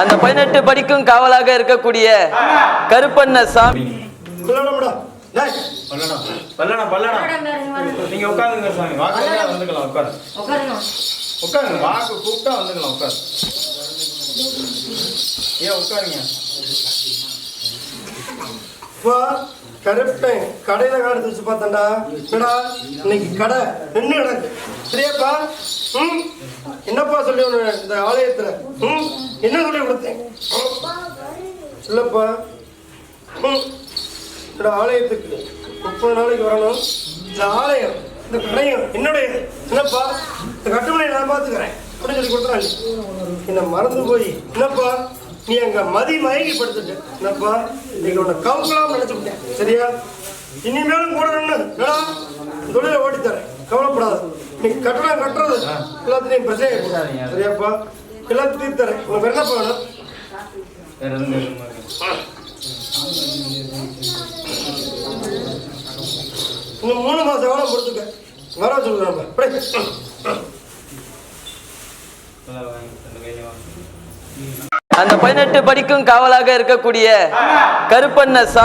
அந்த பதினெட்டு படிக்கும் காவலாக இருக்கக்கூடிய கருப்பண்ண சாமி. நீங்க உட்காருங்க சாமி. வந்துக்கலாம் உட்காரு. உட்காருங்க. வாக்கு கூப்பிட்டா வந்துக்கலாம் உட்காரு. ஏன் உட்காருங்க? கருப்பேன் கடையில காடு வச்சு பார்த்தேன்டா. இன்னைக்கு கடை நின்று கிடக்கு. சரியாப்பா? ம்? என்னப்பா சொல்லி இந்த ஆலயத்துல? என்ன சொல்லி கொடுத்தேன்? இல்லப்பா இந்த ஆலயத்துக்கு முப்பது நாளைக்கு வரணும். இந்த ஆலயம் இந்த கடையும் என்னுடையது? என்னப்பா? இந்த கட்டுமனை நான் பார்த்துக்கிறேன். அப்படின்னு சொல்லி கொடுத்துறாங்க என்னை மறந்து போய் என்னப்பா? நீ அங்க மதி மயங்கி படுத்துட்ட என்னப்பா? இன்னைக்கு உன்னை கவுக்கலாம் நினைச்சுட்டேன் சரியா? இனிமேலும் கூட நின்று என்னடா? தொழிலை ஓடி தரேன் கவலைப்படாத. நீ கட்டணம் கட்டுறது எல்லாத்தையும் பிரச்சனை சரியாப்பா. எல்லாத்தையும் தரேன். உனக்கு என்னப்பா வேணும். இன்னும் மூணு மாசம் காலம் பொறுத்துக்க வர வாங்கி, அந்த பதினெட்டு படிக்கும் காவலாக இருக்கக்கூடிய கருப்பண்ண சாமி